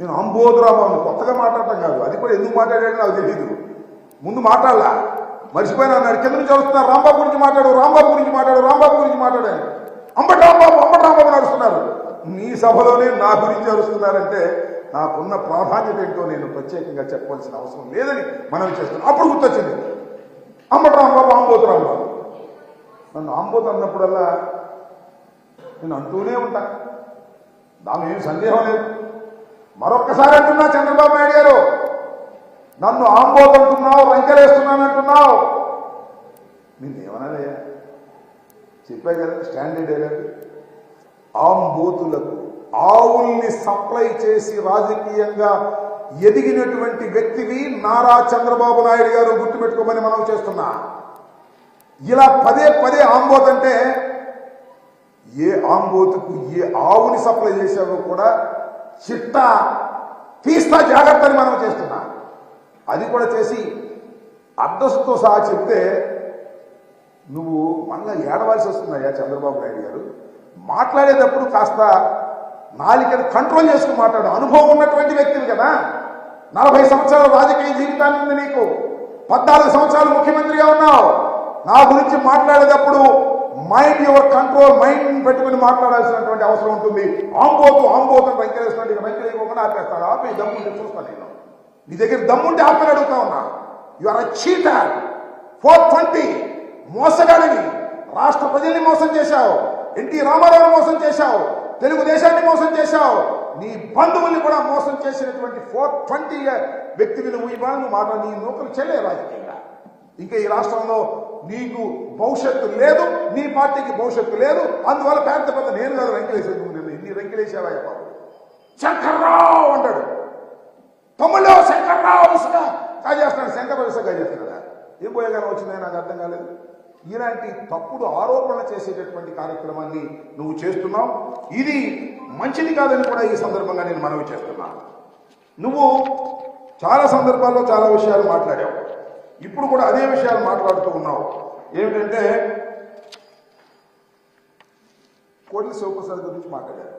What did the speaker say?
నేను అంబోధురాబాబు కొత్తగా మాట్లాడటం కాదు. అది కూడా ఎందుకు మాట్లాడాడో నాకు తెలియదు ముందు మాట్లాడలా. మర్చిపోయినా అన్నాడు కింద నుంచి వస్తున్నారు రాంబాబు గురించి మాట్లాడు రాంబాబు గురించి మాట్లాడు రాంబాబు గురించి మాట్లాడాను అంబటి రాంబాబు అంబటి రాంబాబు నడుస్తున్నారు నీ సభలోనే నా గురించి అరుస్తున్నారంటే నాకున్న ప్రాధాన్యత ఏంటో నేను ప్రత్యేకంగా చెప్పవలసిన అవసరం లేదని మనం చేస్తున్నాను. అప్పుడు గుర్తొచ్చింది. అంబటి రాంబాబు ఆంబోతు రాంబాబు. నన్ను ఆంబోతు అన్నప్పుడల్లా నేను అంటూనే ఉంటాను దాని ఏం సందేహం లేదు. మరొక్కసారి అంటున్నా చంద్రబాబు నాయుడు గారు. నన్ను ఆంబోతు అంటున్నావు రంకెలేస్తున్నాను అంటున్నావు నిన్నేమనాలయ్యా చెప్పా కదా స్టాండర్డ్ లేదు ఆంబోతులకు ఆవుల్ని సప్లై చేసి రాజకీయంగా ఎదిగినటువంటి వ్యక్తివి నారా చంద్రబాబు నాయుడు గారు గుర్తుపెట్టుకోమని మనం చేస్తున్నా. ఇలా పదే పదే ఆంబోత్ అంటే ఏ ఆంబోతుకు ఏ ఆవుని సప్లై చేశావో కూడా చిత్త తీస్తా జాగ్రత్తని మనం చేస్తున్నా. అది కూడా చేసి అడ్రస్తో సహా చెప్తే నువ్వు మళ్ళా ఏడవలసి వస్తుందయ్యా చంద్రబాబు నాయుడు గారు. మాట్లాడేటప్పుడు కాస్త నాలికను కంట్రోల్ చేసుకుని మాట్లాడు. అనుభవం ఉన్నటువంటి వ్యక్తిని కదా. నలభై సంవత్సరాల రాజకీయ జీవితాన్ని ఉంది నీకు. పద్నాలుగు సంవత్సరాలు ముఖ్యమంత్రిగా ఉన్నావు. నా గురించి మాట్లాడేటప్పుడు మైండ్ యువర్ కంట్రోల్ మైండ్ పెట్టుకుని మాట్లాడాల్సినటువంటి అవసరం ఉంటుంది. ఆంబోతు ఆంబోతు వెంకటేశ్వర వెంకటేశ్వర ఆపేస్తాడు. ఆపి దమ్ముంటే చూస్తాను నేను. నీ దగ్గర దమ్ముంటే ఆపని అడుగుతా ఉన్నా. You are cheater four twenty మోసగాడివి. రాష్ట్ర ప్రజల్ని మోసం చేశావు. ఎన్టీ రామారావు మోసం చేశావు. తెలుగుదేశాన్ని మోసం చేశావు. నీ బంధువుల్ని కూడా మోసం చేసినటువంటి ఫోర్ ట్వంటీ వ్యక్తిని నువ్వు ఇవాళ నువ్వు మాట నీ నూకలు చెల్లే రాజకీయంగా. ఇంకా ఈ రాష్ట్రంలో నీకు భవిష్యత్తు లేదు నీ పార్టీకి భవిష్యత్తు లేదు అందువల్ల పెద్ద పెద్ద నేను కాదు వెంకటేశ్వర నువ్వు ఎన్ని వెంకటేశ్వర బాబు. శంకర్రావు అంటాడు. తమ్ముళ్ళు శంకర్రావు ఇసుక కాజేస్తున్నాడు శంకర్రావు ఇసుక కాజేస్తున్నాడా? ఏం పోయేగానే వచ్చిందని నాకు అర్థం కాలేదు. ఇలాంటి తప్పుడు ఆరోపణలు చేసేటటువంటి కార్యక్రమాన్ని నువ్వు చేస్తున్నావు. ఇది మంచిది కాదని కూడా ఈ సందర్భంగా నేను మనవి చేస్తున్నాను నువ్వు చాలా సందర్భాల్లో చాలా విషయాలు మాట్లాడావు. ఇప్పుడు కూడా అదే విషయాలు మాట్లాడుతూ ఉన్నావు. ఏమిటంటే కోటి శివప్రసాద్ గురించి మాట్లాడారు.